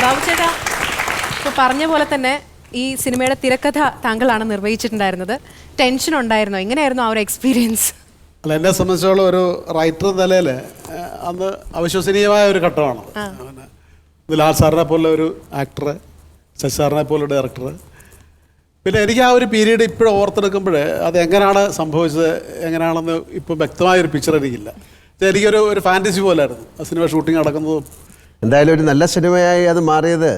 ബാബു ചേട്ടാ ഇപ്പോൾ പറഞ്ഞ പോലെ തന്നെ ഈ സിനിമയുടെ തിരക്കഥ താങ്കളാണ് നിർവഹിച്ചിട്ടുണ്ടായിരുന്നത്. ടെൻഷൻ ഉണ്ടായിരുന്നോ? എങ്ങനെയായിരുന്നു ആ ഒരു എക്സ്പീരിയൻസ് അല്ല എന്നെ സംബന്ധിച്ചോളം ഒരു റൈറ്റർ നിലയിൽ അന്ന് അവിശ്വസനീയമായ ഒരു ഘട്ടമാണ്. ലാൽ സാറിനെ പോലെ ഒരു ആക്ടർ ശശി സാറിനെ പോലെ ഡയറക്ടർ പിന്നെ എനിക്ക് ആ ഒരു പീരീഡ് ഇപ്പോഴും ഓർത്തെടുക്കുമ്പോൾ അത് എങ്ങനെയാണ് സംഭവിച്ചത് എങ്ങനെയാണെന്ന് ഇപ്പോൾ വ്യക്തമായ ഒരു പിക്ചർ എനിക്കില്ല എനിക്കൊരു ഒരു ഫാന്റസി പോലായിരുന്നു. ആ സിനിമ ഷൂട്ടിംഗ് നടക്കുന്നതും എന്തായാലും ഒരു നല്ല സിനിമയായി അത് മാറിയത്.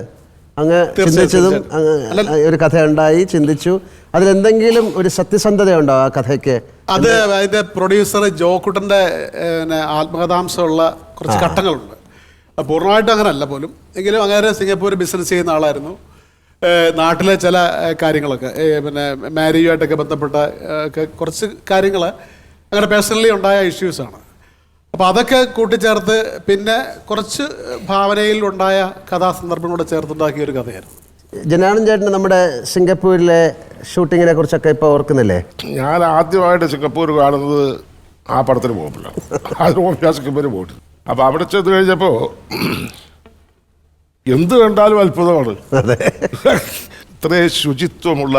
അങ്ങ് ചിന്തിച്ചതും അങ്ങ് ഒരു കഥ ഉണ്ടായി ചിന്തിച്ചു. അതിലെന്തെങ്കിലും ഒരു സത്യസന്ധത ഉണ്ടോ ആ കഥയ്ക്ക്? അത് അതിന്റെ പ്രൊഡ്യൂസർ ജോക്കുട്ടന്റെ പിന്നെ ആത്മകഥാംശമുള്ള കുറച്ച് ഘട്ടങ്ങളുണ്ട്. പൂർണമായിട്ടും അങ്ങനല്ല പോലും. എങ്കിലും അങ്ങനെ സിംഗപ്പൂർ ബിസിനസ് ചെയ്യുന്ന ആളായിരുന്നു. നാട്ടിലെ ചില കാര്യങ്ങളൊക്കെ. പിന്നെ മാരേജുമായിട്ടൊക്കെ ബന്ധപ്പെട്ട ഒക്കെ കുറച്ച് കാര്യങ്ങൾ അങ്ങനെ പേഴ്സണലി ഉണ്ടായ ഇഷ്യൂസാണ് അപ്പോൾ അതൊക്കെ കൂട്ടിച്ചേർത്ത് പിന്നെ കുറച്ച് ഭാവനയിൽ ഉണ്ടായ കഥാസന്ദർഭങ്ങളോട് കൂടെ ചേർത്തുണ്ടാക്കിയ ഒരു കഥയായിരുന്നു. ജനാനൻ ചേട്ടൻ നമ്മുടെ സിംഗപ്പൂരിലെ ഷൂട്ടിങ്ങിനെ കുറിച്ചൊക്കെ ഇപ്പോൾ ഓർക്കുന്നില്ലേ? ഞാൻ ആദ്യമായിട്ട് സിംഗപ്പൂർ കാണുന്നത് ആ പടത്തിന് പോകുമ്പോഴാണ് അതിന് ഞാൻ സിംഗപ്പൂർ പോയിട്ട് അപ്പോൾ അവിടെ ചെന്ന് കഴിഞ്ഞപ്പോൾ എന്ത് കണ്ടാലും അത്ഭുതമാണ്. അതെ. ഇത്രേ ശുചിത്വമുള്ള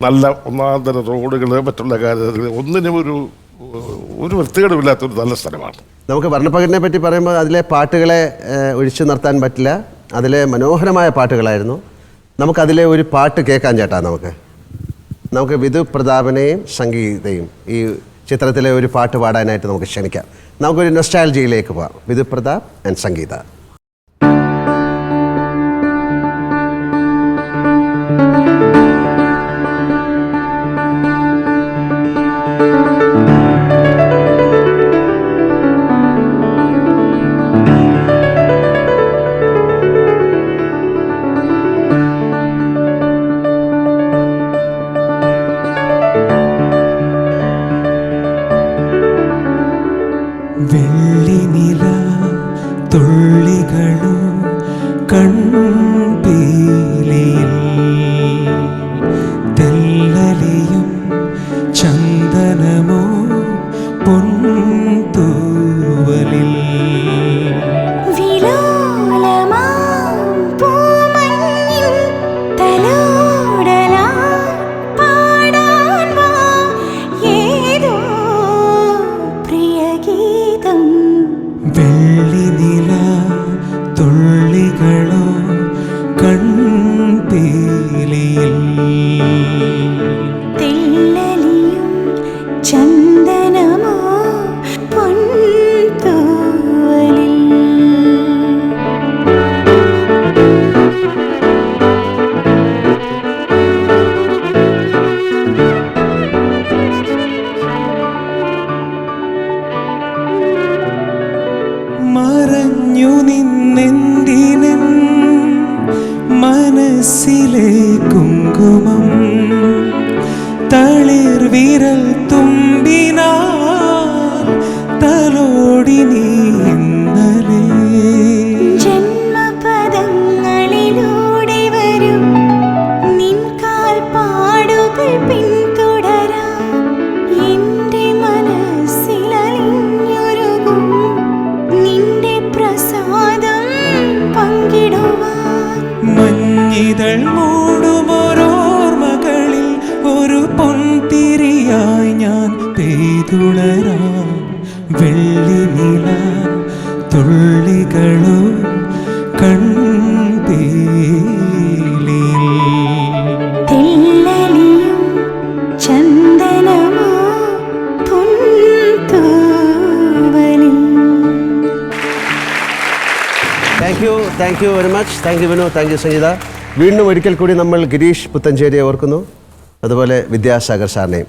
നല്ല ഒന്നാന്തര തരം റോഡുകൾ മറ്റുള്ള കാര്യങ്ങൾ ഒന്നിനും ഒരു ഒരു വൃത്തികേടുമില്ലാത്തൊരു നല്ല സ്ഥലമാണ്. നമുക്ക് വർണപ്പകലിനെ പറ്റി പറയുമ്പോൾ അതിലെ പാട്ടുകളെ ഒഴിച്ചു നിർത്താൻ പറ്റില്ല. അതിലെ മനോഹരമായ പാട്ടുകളായിരുന്നു. നമുക്കതിലെ ഒരു പാട്ട് കേൾക്കാൻ ചേട്ടാ നമുക്ക്. നമുക്ക് വിധു പ്രതാപനെയും സംഗീതയും ഈ ചിത്രത്തിലെ ഒരു പാട്ട് പാടാനായിട്ട് നമുക്ക് ക്ഷണിക്കാം. നമുക്കൊരു നൊസ്റ്റാലജിയിലേക്ക് പോവാം. വിധു പ്രതാപ് ആൻഡ് സംഗീത. വെള്ളിനില തുള്ളികളും കൺപീലിയിൽ തെല്ലലിയും മറഞ്ഞു നിന്നെന്തിനൻ മനസ്സിലെ കുങ്കുമം തളിർ വിരൽ തുമ്പിനാൽ മഞ്ഞിതൾ മൂടുമൊരോർമകളിൽ ഒരു പൊൻതിരിയായി ഞാൻ പെയ്തുളരാം വെള്ളിനില തുള്ളികളോ കൺപീലിയിൽ തെല്ലലിയും ചന്ദനമോ thank you thank very much thank you Vinu Sangeetha വീണ്ടും ഒരിക്കൽ കൂടി നമ്മൾ ഗിരീഷ് പുത്തഞ്ചേരിയെ ഓർക്കുന്നു. അതുപോലെ വിദ്യാസാഗർ സാറിനെയും.